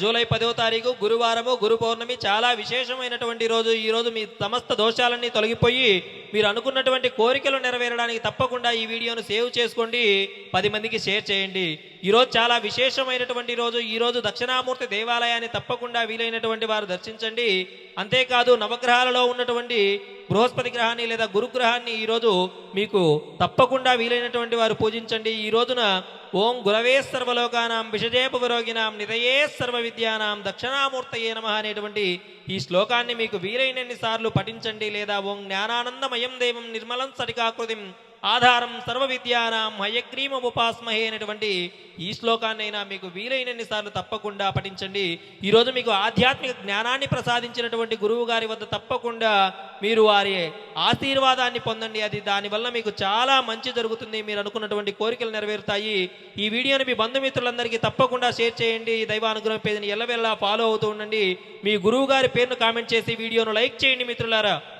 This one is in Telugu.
జూలై పదవ తారీఖు గురువారము గురు పౌర్ణమి చాలా విశేషమైనటువంటి రోజు. ఈ రోజు మీ సమస్త దోషాలన్నీ తొలగిపోయి మీరు అనుకున్నటువంటి కోరికలు నెరవేరడానికి తప్పకుండా ఈ వీడియోను సేవ్ చేసుకోండి పది మందికి షేర్ చేయండి. ఈ రోజు చాలా విశేషమైనటువంటి రోజు. ఈ రోజు దక్షిణామూర్తి దేవాలయాన్ని తప్పకుండా వీలైనటువంటి వారు దర్శించండి. అంతేకాదు నవగ్రహాలలో ఉన్నటువంటి బృహస్పతి గ్రహాన్ని లేదా గురుగ్రహాన్ని ఈరోజు మీకు తప్పకుండా వీలైనటువంటి వారు పూజించండి. ఈ రోజున ఓం గురవే సర్వలోకానాం విషజేపు విరోగినాం నిదయే సర్వ విద్యానాం దక్షిణామూర్తయే నమ అనేటువంటి ఈ శ్లోకాన్ని మీకు వీలైనన్ని సార్లు పఠించండి లేదా ఓం జ్ఞానానందమయం దేవం నిర్మలం సరికాకృతిం ఆధారం సర్వ విద్యానాం హయగ్రీమ ఉపాస్మహే అనేటువంటి ఈ శ్లోకాన్నైనా మీకు వీలైనన్ని సార్లు తప్పకుండా పఠించండి. ఈరోజు మీకు ఆధ్యాత్మిక జ్ఞానాన్ని ప్రసాదించినటువంటి గురువు గారి వద్ద తప్పకుండా మీరు వారి ఆశీర్వాదాన్ని పొందండి. అది దానివల్ల మీకు చాలా మంచి జరుగుతుంది. మీరు అనుకున్నటువంటి కోరికలు నెరవేరుతాయి. ఈ వీడియోని మీ బంధుమిత్రులందరికీ తప్పకుండా షేర్ చేయండి. దైవానుగ్రహం పేజీని ఎల్లవెల్లా ఫాలో అవుతూ ఉండండి. మీ గురువు గారి పేరును కామెంట్ చేసి వీడియోను లైక్ చేయండి మిత్రులారా.